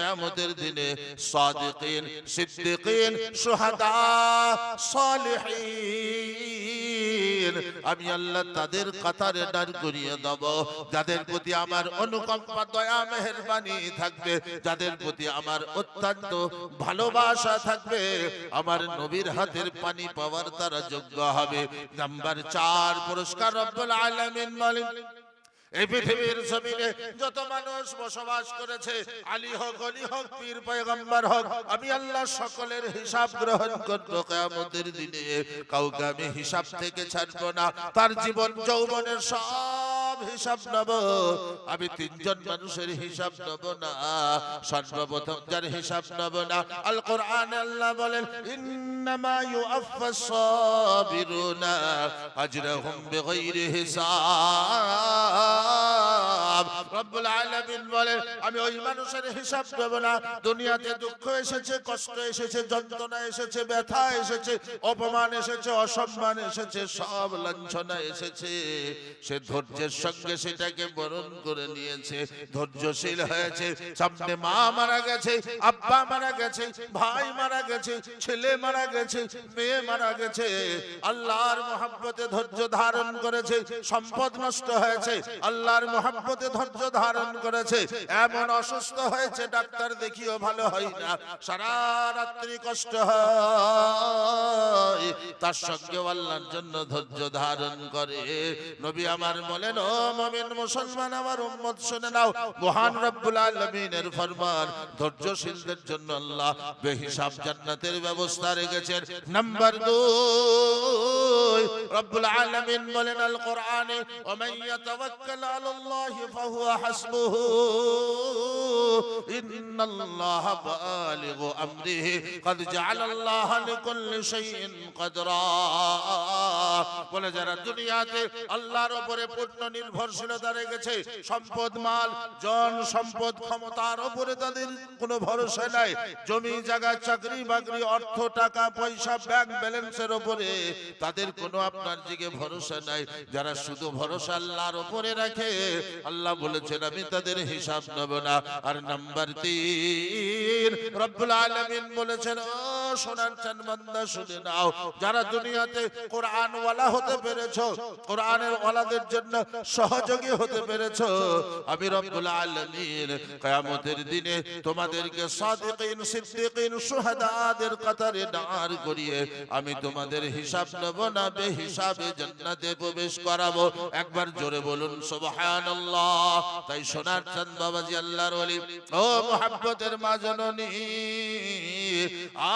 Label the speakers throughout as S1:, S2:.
S1: কিয়ামতের দিনে সাদিকিন সিদ্দিকিন শুহাদা সালিহিন। আমি আল্লাহ তাদের কাতারে দাঁড় করিয়ে দেব। যাদের প্রতি আমার অনুকম্পা দয়া মেহেরবানি থাকবে। যাদের প্রতি আমার অত্যন্ত ভালোবাসা থাকবে আমার নবীর হাতের পানি পাওয়ার তারা যোগ্য হবে। নাম্বার চার পুরস্কার রব্বুল আলামিন বলেন। এই পৃথিবীর জমিনে যত মানুষ বসবাস করেছে, আলী হোক, অলি হোক, পীর, পয়গম্বর হোক, আমি আল্লাহ সকলের হিসাব গ্রহণ করব কেয়ামতের দিনে। কাউকে আমি হিসাব থেকে ছাড়বো না। তার জীবন যৌবনের সব হিসাব নেব। আমি তিনজন মানুষের হিসাব নেব না। সর্বপ্রথম যার হিসাব নেব না আল কোরআন আল্লাহ বলেন, ইন্নামা ইউআফাস সাবিরুনা আজরাহুম বিগাইরি হিসাব। রব্বুল আলামিন বলেন, আমি ওই মানুষের হিসাব দেব না। দুনিয়াতে দুঃখ এসেছে, কষ্ট এসেছে, যন্ত্রণা এসেছে, ব্যথা এসেছে, অপমান এসেছে, অসম্মান এসেছে, সব লাঞ্ছনা এসেছে। সে ধৈর্যের সঙ্গে সেটাকে বরণ করে নিয়েছে। ধৈর্যশীল হয়েছে। সামনে মা মারা গেছে আব্বা মারা গেছে ভাই মারা গেছে ছেলে মারা গেছে মেয়ে মারা গেছে। আল্লাহর মহাব্বতে ধৈর্য ধারণ করেছে সম্পদ নষ্ট হয়েছে। আল্লাহর মহাব্বতে ধৈর্য ধারণ করেছে। এমন অসুস্থ হয়েছে ডাক্তার দেখিও ভালো হয় না। সারা রাত্রি কষ্ট হয়। তার সঙ্গে আল্লাহর জন্য ধৈর্য ধারণ করে। নবী আমার বলেন, ও মমিন মুসলমান, আমার উম্মত শুনে নাও। মহান রব্বুল আলামিনের ফরমান। ধৈর্যশীলদের জন্য আল্লাহ বেহিসাব জান্নাতের ব্যবস্থা রেখেছেন। নাম্বার 2 রব্বুল আলামিন বলেন আল কোরআনে ওমান ইয়াতাওয়াক্কাল আলাল্লাহি ফাহুয়া হাসবুহু ইন্নাল্লাহ বালিগু আমরিহি قد جعل الله لكل شيء قدرا বলে যারা দুনিয়াতে আল্লাহর উপরে পূর্ণ নির্ভরশীলতা রেখেছে সম্পদ মাল জন সম্পদ ক্ষমতার উপরে তাদের কোনো ভরসা নাই জমি জায়গা চাকরি বাকরি অর্থ টাকা পয়সা ব্যাংক ব্যালেন্সের উপরে তাদের কোনো আপনার দিকে ভরসা নাই যারা শুধু ভরসা আল্লাহর উপরে রাখে আল্লাহ বলেছেন আমি তাদের হিসাব নেব না আর নাম্বার তিন রব্বুল আলামিন বলেছেন ও চান বান্দা, শুনে নাও। যারা দুনিয়াতে কোরআন ওয়ালা হতে পেরেছ, কোরআনের ওয়ালাদের জন্য সহযোগী হতে পেরেছ, আমি রব্বুল আলামিন কিয়ামতের দিনে তোমাদেরকে সাদিকিন, সিদ্দিকিন শুহাদাদের কাতারে দাঁড় করিয়ে আমি তোমাদের হিসাব নেব না বে হিসাবে জান্নাতে প্রবেশ করাবো। একবার জোরে বলুন, সুবহানাল্লাহ। তাই সোনার চাঁদ বাবাজি আল্লাহর ওলি। ও মোহাব্বতের মা জননী,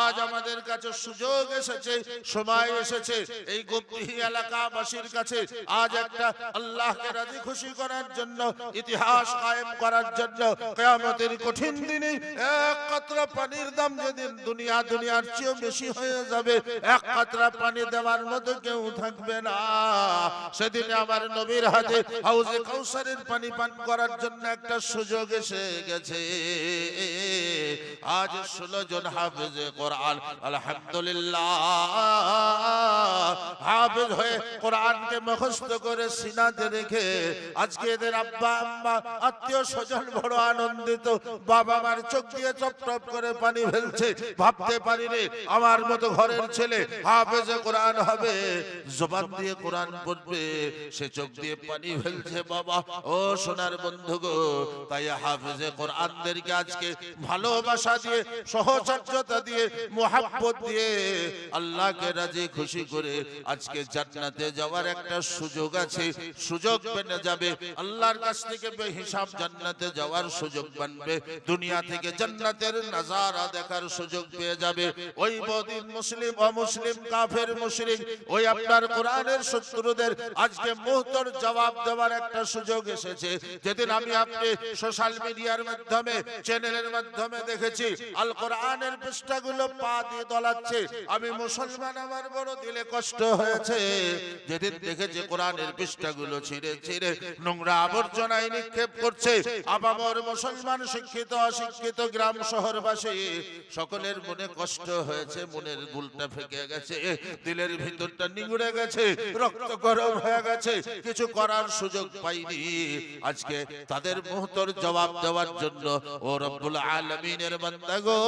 S1: আজ আমাদের কাছে সুযোগ এসেছে, সময় এসেছে। এই গোপী এলাকাবাসীর কাছে আজ একটা আল্লাহকে রাজি খুশি করার জন্য, ইতিহাস কায়েম করার জন্য, কিয়ামতের কঠিন দিনে এক কাতরা পানির দাম যেদিন দুনিয়া দুনিয়ার চেয়েও বেশি হয়ে যাবে, এক কাতরা পানি দেওয়ার মতো কেউ থাকবে না। সেদিন আমার নবীর হাতে হাউজে কাউসারের পানি পান করার জন্য একটা সুযোগ এসে গেছে। আজ ষোলো জন হাফেজে কোরআন আলহামদুলিল্লাহ। হাফেজ হয়ে কোরআনকে মুখস্থ করে সিনাতে রেখে আজকে এদের আব্বা, আম্মা, আত্মীয় স্বজন বড় আনন্দিত। বাবা মার চোখ দিয়ে করে পানি ফেলছে। ভাবতে আমার মতো ঘরের ছেলে কোরআন হবে। জবান দিয়ে কোরআন পড়বে, সে চোখ দিয়ে পানি ফেলছে বাবা। ও সোনার বন্ধু গো, তাই হাফেজে কোরআনদেরকে আজকে ভালোবাসা দিয়ে, সহচর্যতা দিয়ে মোহাব্বত দিয়ে আল্লাহকে রাজি খুশি করে আজকে জান্নাতে যাওয়ার একটা সুযোগ আছে। সুযোগ পেনে যাবে। আল্লাহর কাছ থেকে হিসাব জান্নাতে যাওয়ার সুযোগ বানবে। দুনিয়া থেকে জান্নাতের নাজারা দেখার সুযোগ পেয়ে যাবে। ওই বদিন মুসলিম অমুসলিম কাফের মুশরিক। ওই আপনার কোরআনের শত্রুদের আজকে মুহূর্তর জবাব দেওয়ার একটা সুযোগ এসেছে। যেদিন আমি আপনি সোশ্যাল মিডিয়ার মাধ্যমে চ্যানেলের মাধ্যমে দেখেছি দেখেছি। আল কোরআনের পৃষ্ঠাগুলো পা দিয়ে দলাচ্ছে। আমি মুসলমান, আমার বড় দিলে কষ্ট হয়েছে। যেদিন দেখেছি কোরআনের পৃষ্ঠাগুলো ছিঁড়ে ছিঁড়ে নোংরা আবর্জনায় নিক্ষেপ করছে। আবামর মুসলমান, শিক্ষিত, অশিক্ষিত গ্রাম শহরবাসী, সকলের মনে কষ্ট হয়েছে, মনের গুলটা ফেকে গেছে। দিলের ভিতরটা নিগুড়ে গেছে, রক্ত গরম হয়ে গেছে। কিছু করার সুযোগ পাইনি। আজকে তাদের মুহূর্তর জবাব দেওয়ার জন্য ও রব্বুল আলমিনের বান্দা গো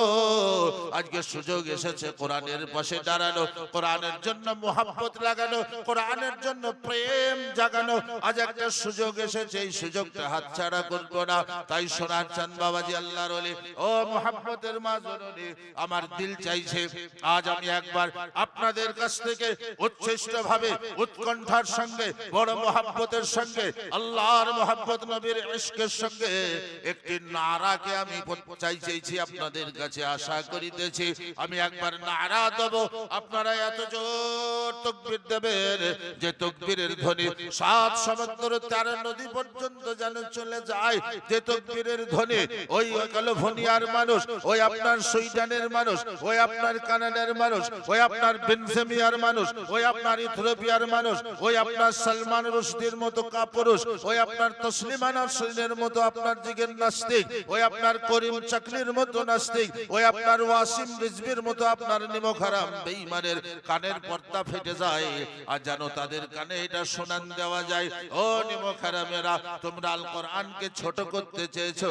S1: আজকে সুযোগ এসেছে, কোরআনের পাশে দাঁড়ানো কোরআনের জন্য মোহাব্বত লাগানো কোরআনের জন্য প্রেম জাগানো আজ একটা সুযোগ এসেছে, এই সুযোগটা হাতছাড়া করব না। তাই সোনার চাঁদ বাবাজি আল্লাহর ও মোহাব্বতের মা জননী, আমার দিল চাইছে, আজ আমি একবার আপনাদের কাছ থেকে উচ্ছিষ্ট ভাবে উৎকণ্ঠার সঙ্গে, বড় মোহাব্বতের সঙ্গে, আল্লাহর মোহাব্বত নবীর ইশকের সঙ্গে একটি নারাকে আমি চাই চাইছি আপনাদের কাছে আশা করিতেছি। আমি একবার নারা দেব। আপনারা এত জোর তকবীর দেবেন যে তকবীরের ধ্বনি সাত সমুদ্র তেরো নদী পর্যন্ত যেন চলে যায়। যে তকবীরের ধ্বনি, ওই ক্যালিফোর্নিয়ার মানুষ, ওই আপনার সুইডেনের মানুষ, ওই আপনার কানাডার মানুষ, ওই আপনার বেনজেমিয়ার মানুষ, ওই আপনার ইথিওপিয়ার মানুষ, ওই আপনার সালমান রুশদির মতো কাপুরুষ, ওই আপনার তসলিমা নাসরিনের মতো আপনার জিগের নাস্তিক, ওই আপনার করিম চাকরির মতো নাস্তিক, ওই আপনার ওয়াসিম রিজবির মতো আপনার নিমক হারাম বেঈমানের কানের পর্দা ফেটে যায়। আর জানো তাদের কানে এটা শোনান দেওয়া যায়। ও নিমক হারামেরা তোমরা আল কোরআনকে ছোট করতে চেয়েছো।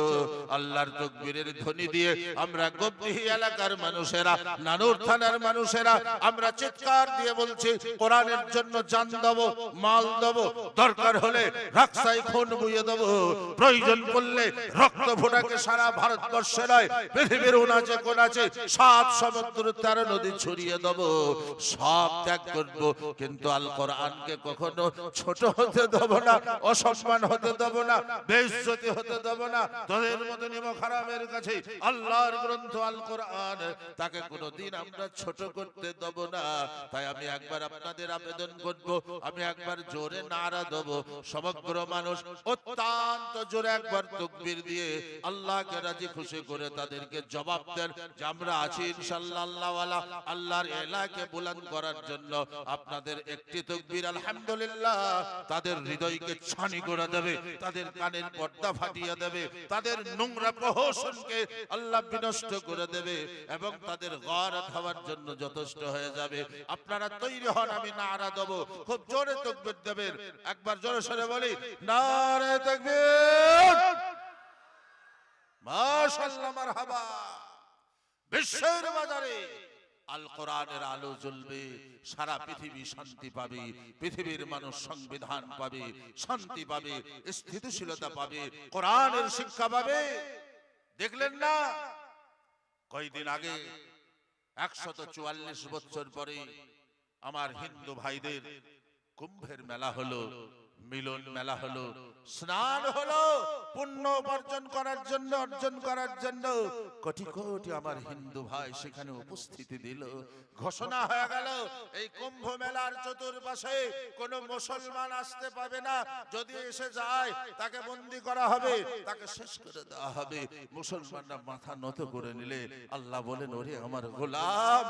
S1: আল্লাহর তকবীরের ধ্বনি দিয়ে আমরা গব্বিহি এলাকার মানুষেরা, নানুর থানার মানুষেরা, আমরা চিৎকার দিয়ে বলছি, কোরআনের জন্য জান দেব, মাল দেব, দরকার হলে রাক্সাই খুন বুয়ে দেব। প্রয়োজন পড়লে রক্ত ফোটাকে সারা ভারতবর্ষে নয়, পৃথিবীর উনাচে কোনাচে সাত সমুদ্র তেরো নদী ছড়িয়ে দেব, সব ত্যাগ করব। কিন্তু আল কোরআনকে কখনো ছোট হতে দেব না, অসম্মান হতে দেব না, বেইজ্জতি হতে দেব না। তোদের মতো নিম খারাপের কাছে আল্লাহর গ্রন্থ আল কোরআন তাকে কোনোদিন আমরা ছোট করতে দেব না। তাই আমি একবার আপনাদের আবেদন করব, আমি একবার জোরে নারা দেব। সমগ্র মানুষ অত্যন্ত জোরে একবার তকবীর দিয়ে আল্লাহকে রাজি খুশি করে তাদেরকে জবাব দেন যে আমরা আছি ইনশাআল্লাহ আল্লাহওয়ালা আল্লাহর এলাকে বুলন্দ করার জন্য আপনাদের একটি তকবীর, আলহামদুলিল্লাহ, তাদের হৃদয়কে ছানি করে দেবে, তাদের কানের পর্দা ফাটিয়ে দেবে, তাদের নোংরা প্রহসনকে আল্লাহ বিনষ্ট করে দেবে এবং তাদের গড় খাওয়ার জন্য যথেষ্ট হয়ে যাবে। আপনারা তৈরি হন, আমি নারা দেব। খুব জোরে তকবীর দেবেন। একবার জোরে সরে বলি নারে তকবীর। মাশাআল্লাহ, মারহাবা। বিশ্বের বাজারে আল কোরআনের আলো জ্বলবে সারা পৃথিবী শান্তি পাবে পৃথিবীর মানুষ সংবিধান পাবে শান্তি পাবে স্থিতিশীলতা পাবে কোরআনের শিক্ষা পাবে। দেখলেন না? কয়দিন আগে একশত চুয়াল্লিশ বছর পরে আমার হিন্দু ভাইদের কুম্ভের মেলা হলো মিলন মেলা হলো স্নান হলো, পুণ্য উপার্জন করার জন্য, অর্জন করার জন্য। কোটি কোটি আমার হিন্দু ভাই সেখানে উপস্থিতি দিল। ঘোষণা হয়ে গেল, এই কুম্ভ মেলার চতুর্পাশে কোন মুসলমান আসতে পাবে না। যদি এসে যায়, তাকে বন্দি করা হবে, তাকে শেষ করে দেওয়া হবে। মুসলমানরা মাথা নত করে নিলে, আল্লাহ বলেন, ওরে আমার গোলাম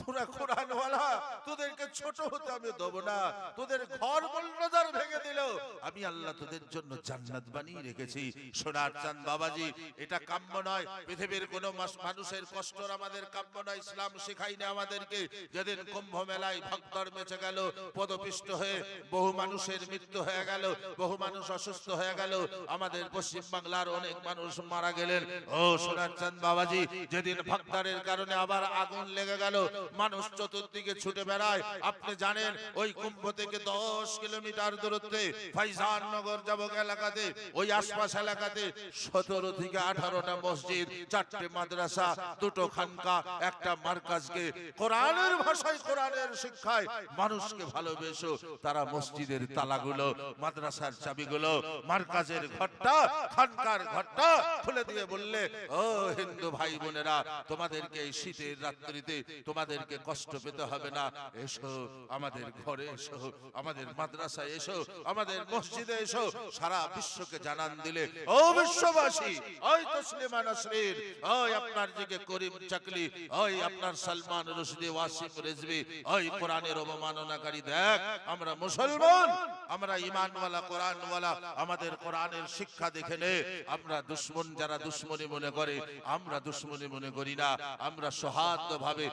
S1: তোরা কোরআনওয়ালা, তোদেরকে ছোট হতে আমি দেবো না। তোদের ঘর মূল্যদার ভেঙে দিল। আমি আল্লাহ তোদের জন্য জান্নাত বানিয়ে রেখেছি। সোনার চাঁদ বাবাজি, এটা কাম্য নয়। পৃথিবীর কোন মানুষের কষ্ট আমাদের কাম্য নয়। ইসলাম শেখাইনি আমাদেরকে। যেদিন কুম্ভ মেলায় ভক্তর বেঁচে গেল, পদপিষ্ট হয়ে বহু মানুষের মৃত্যু হয়ে গেল, বহু মানুষ অসুস্থ হয়ে গেল, আমাদের পশ্চিম বাংলার অনেক মানুষ মারা গেলেন। ও সোনার চাঁদ বাবাজি, যেদিন ভক্তারের কারণে আবার আগুন লেগে গেল মানুষ চতুর্দিকে ছুটে বেড়ায়। আপনি জানেন, ওই কুম্ভ থেকে দশ কিলোমিটার দূরত্বে ফাইজান নগর যাবক এলাকাতে, ওই আশপাশ এলাকাতে সতেরো থেকে আঠারোটা মসজিদ, চারটে মাদ্রাসা, দুটো খানকা, একটা মার্কাজকে কোরআনের ভাষায় কোরআনের শিক্ষায় মানুষকে ভালোবেসো। তারা মসজিদের তালাগুলো, মাদ্রাসার চাবিগুলো, মার্কাজের ঘরটা, খানকার ঘরটা খুলে দিয়ে বললে, ও হিন্দু ভাই বোনেরা, তোমাদেরকে এই শীতের রাত্রিতে তোমাদের তোমাদেরকে কষ্ট পেতে হবে না। এসো আমাদের ঘরে এসো আমাদের মাদ্রাসায় এসো আমাদের মসজিদে এসো সারা বিশ্বকে জানান দিলে ও বিশ্ববাসী ওই তসলিমা নসরিন ওই আপনার দিকে করিম চাকলি ওই আপনার সালমান রশিদি ওয়াসিম রেজবি ওই কোরআনের অবমাননাকারী দেখ আমরা মুসলমান আমরা ইমানওয়ালা কোরআনওয়ালা আমাদের কোরআনের শিক্ষা দেখে নে আমরা দুশ্মন যারা দুশ্মনী মনে করে আমরা দুশ্মনী মনে করি না আমরা সৌহার্দ্য ভাবে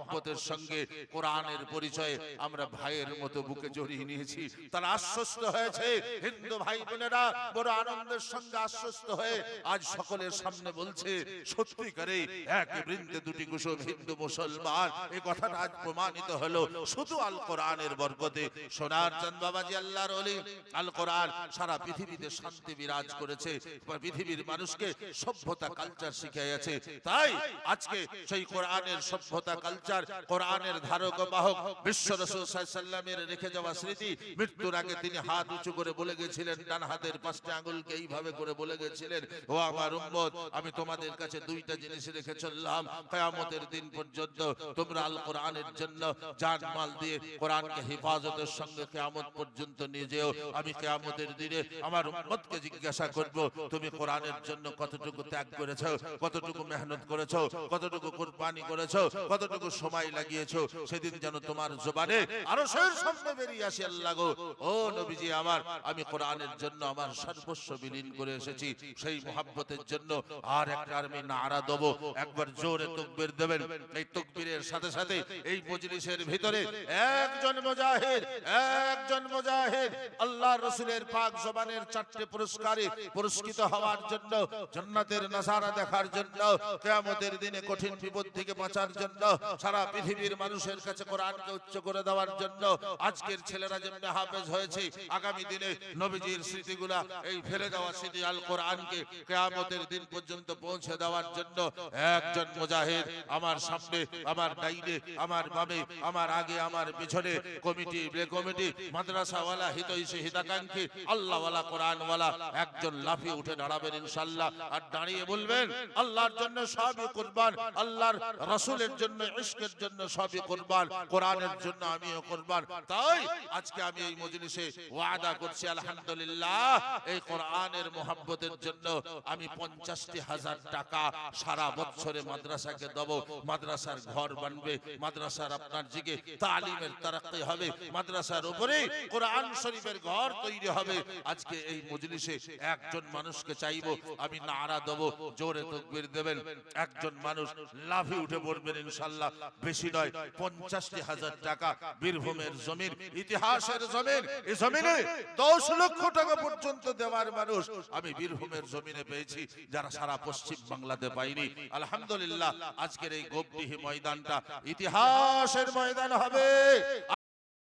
S1: মোহাব্বতের সঙ্গে কোরআনের পরিচয়ে আমরা ভাইয়ের মতো বুকে জড়িয়ে নিয়েছি। তারা আশ্বস্ত হয়েছে। হিন্দু ভাই বোনেরা বড় আনন্দের সঙ্গে আশ্বস্ত হয়ে আজ সকলের সামনে বলছে, সত্যিকারে এক বৃন্দে দুটি কুসুম হিন্দু মুসলমান। এই কথাটা আজ প্রমাণিত হলো। শুধু আল কোরআনের বরকতে সোনার চাঁদ বাবাজি আল্লাহর অলি আল কোরআন সারা পৃথিবীতে শান্তি বিরাজ করেছে। পৃথিবীর মানুষকে সভ্যতা কালচার শিখিয়েছে। তাই আজকে সেই কোরআনের সভ্যতা কালচার কোরআনের ধারক বাহক বিশ্ব রসুল সাল্লামের রেখে যাওয়া স্মৃতি মৃত্যুর আগে তিনি হাত উঁচু করে বলে গেছিলেন, ডান হাতের পাঁচটা আঙুলকে এইভাবে করে বলে গেছিলেন, ও আমার উম্মত, আমি তোমাদের কাছে দুইটা জিনিস রেখে চললাম, কিয়ামতের দিন পর্যন্ত তোমরা আল কোরআনের জন্য জান মাল দিয়ে কোরআনকে হেফাজতের সঙ্গে কেয়ামত পর্যন্ত নিয়ে যেও। আমি কেয়ামতের দিনে আমার উম্মতকে জিজ্ঞাসা করব, তুমি কোরআনের জন্য কতটুকু ত্যাগ করেছ, কতটুকু মেহনত করেছ, কতটুকু কুরবানি করেছ, কতটুকু সময় লাগিয়েছো সেদিন যেন তোমার জোবানে আরও সেই সামনে বেরিয়ে আসি আল্লাহ গো। ও নবীজি আমার আমি কোরআনের জন্য আমার সর্বস্ব বিলীন করে এসেছি সেই মোহাব্বতের জন্য আর একটা আমি নাড়া দেবো একবার জোরে তকবির দেবেন এই তকবীরের সাথে সাথে এই মজলিসের ভিতরে একজন মুজাহিদ একজন মুজাহিদ আল্লাহ রসুলের পাক জবানের চারটে পুরস্কারে পুরস্কৃত হওয়ার জন্য জান্নাতের নাসারা দেখার জন্য কিয়ামতের দিনে কঠিন বিপদ থেকে বাঁচার জন্য সারা পৃথিবীর মানুষের কাছে কোরআনকে উচ্চ করে দেওয়ার জন্য আজকের ছেলেরা যেমনি হাফেজ হয়েছে আগামী দিনে নবীজির স্মৃতিগুলা এই ফেলে দেওয়া স্মৃতি আল কোরআনকে কিয়ামতের দিন পর্যন্ত পৌঁছে দেওয়ার জন্য একজন মুজাহিদ আমার সামনে আমার ডাইনে আমার বামে আমার আগে, আমার পিছনে কমিটি, বে কমিটি, মাদ্রাসাওয়ালা, হিতৈষী, হিতাকাঙ্ক্ষী, আল্লাহওয়ালা, কোরআনওয়ালা, একজন লাফিয়ে উঠে দাঁড়াবেন ইনশাল্লাহ। আর দাঁড়িয়ে বলবেন, আল্লাহর জন্য সবই কুরবান, আল্লাহর রাসূলের জন্য, ইশকের জন্য সবই কুরবান, কোরআনের জন্য আমিও কুরবান। তাই আজকে আমি এই মজলিসে ওয়াদা করছি, আলহামদুলিল্লাহ, এই কোরআনের মোহাব্বতের জন্য আমি পঞ্চাশটি হাজার টাকা সারা বছরে মাদ্রাসাকে দেব, মাদ্রাসার ঘর বানবে মাদ্রাসার আপনার জিগে তালিমের তারাক্কি হবে মাদ্রাসার উপরে কোরআন শরীফের ঘর তৈরি হবে। আজকে এই মজলিসে একজন মানুষকে চাইব আমি নারা দেবো জোরে তকবীর দেবেন। একজন মানুষ লাভে উঠে পড়বেন ইনশাল্লাহ। বেশি নয় পঞ্চাশটি হাজার টাকা বীরভূমের জমির ইতিহাসের জমিন এই জমিনে দশ লক্ষ টাকা পর্যন্ত দেওয়ার মানুষ। আমি বীরভূমের জমিনে পেয়েছি যারা সারা পশ্চিম বাংলাতে পাইনি। আলহামদুলিল্লাহ আজকের এই গোপডিহি ময়দানটা ইতিহাসের ময়দান হবে।